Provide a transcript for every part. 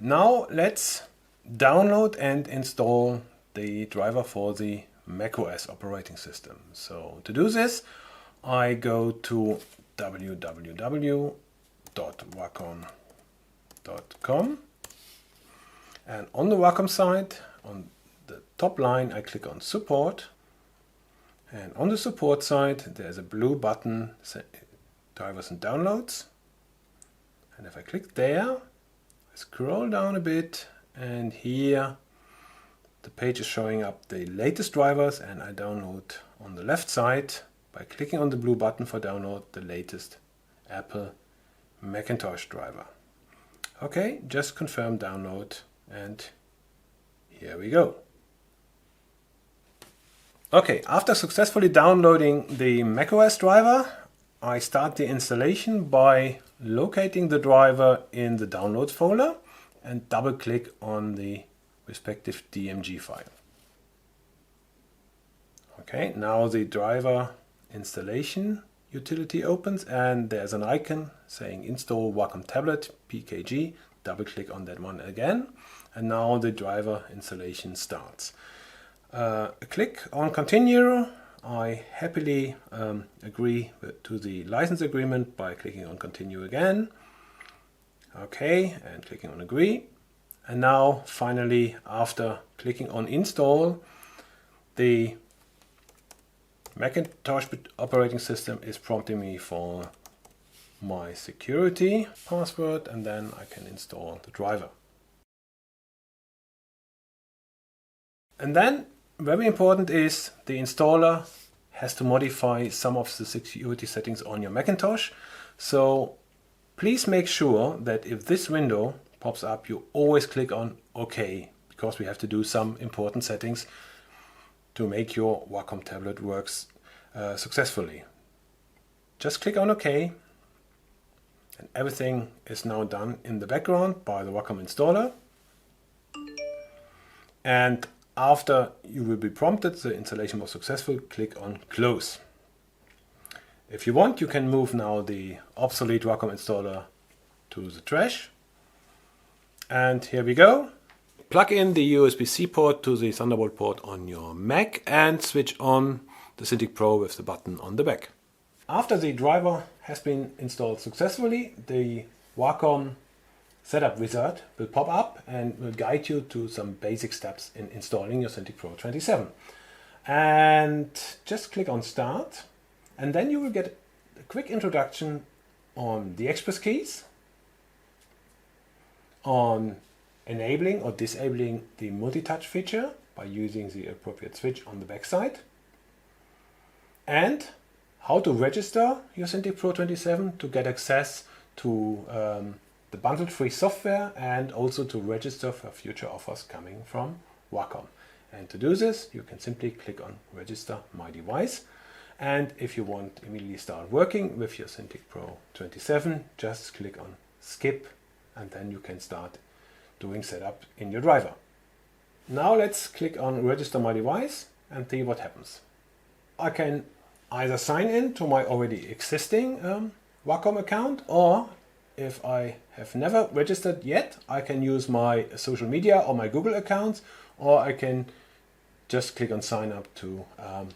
Now let's download and install the driver for the macOS operating system. So to do this, I go to www.wacom.com and on the Wacom site, on the top line, I click on support and on the support side, there's a blue button, drivers and downloads. And if I click there, scroll down a bit and here the page is showing up the latest drivers and I download on the left side by clicking on the blue button for download the latest Apple Macintosh driver. Okay, just confirm download and here we go. Okay, after successfully downloading the macOS driver, I start the installation by locating the driver in the downloads folder and double click on the respective DMG file. Okay, now the driver installation utility opens and there's an icon saying install Wacom tablet PKG. Double click on that one again and now the driver installation starts uh, click on continue. I happily um, agree to the license agreement by clicking on continue again. Okay, and clicking on agree. And now finally, after clicking on install, the Macintosh operating system is prompting me for my security password and then I can install the driver. And then very important is the installer has to modify some of the security settings on your Macintosh. So please make sure that if this window pops up, you always click on OK because we have to do some important settings to make your Wacom tablet works uh, successfully. Just click on OK and everything is now done in the background by the Wacom installer. And after you will be prompted the installation was successful, click on close. If you want, you can move now the obsolete Wacom installer to the trash. And here we go. Plug in the USB-C port to the Thunderbolt port on your Mac and switch on the Cintiq Pro with the button on the back. After the driver has been installed successfully, the Wacom setup wizard will pop up and will guide you to some basic steps in installing your Cintiq Pro 27. And just click on start and then you will get a quick introduction on the express keys, on enabling or disabling the multi-touch feature by using the appropriate switch on the backside, and how to register your Cintiq Pro 27 to get access to um, the bundled free software and also to register for future offers coming from Wacom. And to do this, you can simply click on register my device. And if you want immediately start working with your Cintiq Pro 27, just click on skip and then you can start doing setup in your driver. Now let's click on register my device and see what happens. I can either sign in to my already existing um, Wacom account or if I have never registered yet, I can use my social media or my Google accounts, or I can just click on sign up to um,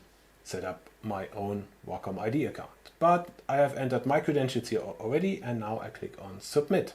set up my own Wacom ID account. But I have entered my credentials here already and now I click on submit.